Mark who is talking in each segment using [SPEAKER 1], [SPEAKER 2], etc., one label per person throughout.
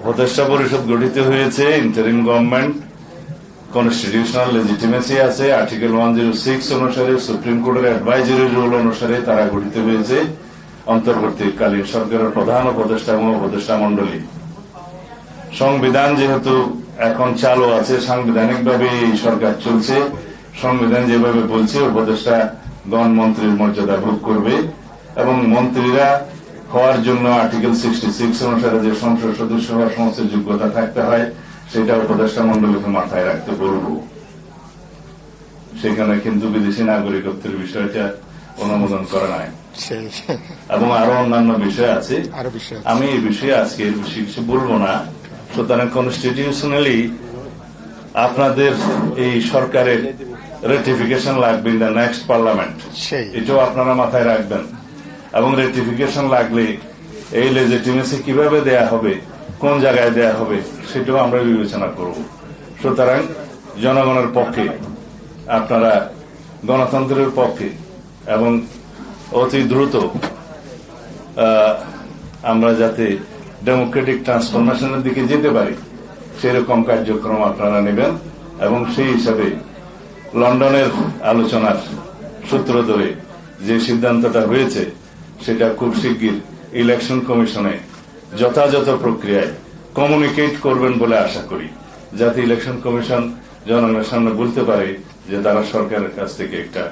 [SPEAKER 1] উপদেষ্টা পরিষদ গঠিত হয়েছে ইন্টারিম গভর্নমেন্ট কনস্টিটিউশনাল লেজিটিমেসি আছে আর্টিকেল ওয়ান জিরো সিক্স অনুসারে সুপ্রিম কোর্টের অ্যাডভাইজারি রুল অনুসারে তারা গঠিত হয়েছে, অন্তর্বর্তীকালীন সরকারের প্রধান উপদেষ্টা এবং উপদেষ্টা মন্ডলী সংবিধান যেহেতু এখন চালু আছে, সাংবিধানিকভাবে এই সরকার চলছে। সংবিধান যেভাবে বলছে, উপদেষ্টা গণমন্ত্রীর মর্যাদা ভোগ করবে এবং মন্ত্রীরা হওয়ার জন্য আর্টিকেল সিক্সটি সিক্স অনুসারে যে সংসদ সদস্য হওয়ার সমস্ত যোগ্যতা থাকতে হয় সেটা উপদেষ্টা মন্ডলীকে মাথায় রাখতে বলব। সেখানে কিন্তু বিদেশি নাগরিকত্বের বিষয়টা অনুমোদন করা নাই। এবং আরও অন্যান্য বিষয় আছে। আমি এই বিষয়ে আজকে বেশি কিছু বলব না। সুতরাং কনস্টিটিউশনালি আপনাদের এই সরকারের রেটিফিকেশন লাগবে ইন দ্য নেক্সট পার্লামেন্ট এটাও আপনারা মাথায় রাখবেন। এবং রেটিফিকেশন লাগলে এই লেজিটিমেসি কীভাবে দেয়া হবে, কোন জায়গায় দেয়া হবে, সেটাও আমরা বিবেচনা করব। সুতরাং জনগণের পক্ষে, আপনারা গণতন্ত্রের পক্ষে এবং অতি দ্রুত আমরা যাতে ডেমোক্রেটিক ট্রান্সফরমেশনের দিকে যেতে পারি, সেরকম কার্যক্রম আপনারা নেবেন এবং সেই হিসাবে লন্ডনের আলোচনার সূত্র ধরে যে সিদ্ধান্তটা হয়েছে সেটা খুব শিগগির ইলেকশন কমিশনে যথাযথ প্রক্রিয়ায় কমিউনিকেট করবেন বলে আশা করি। যাতে ইলেকশন কমিশন জনগণের সামনে বলতে পারে যে তারা সরকারের কাছ থেকে একটা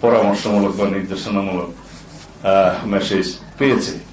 [SPEAKER 1] পরামর্শমূলক বা নির্দেশনামূলক মেসেজ পেয়েছে।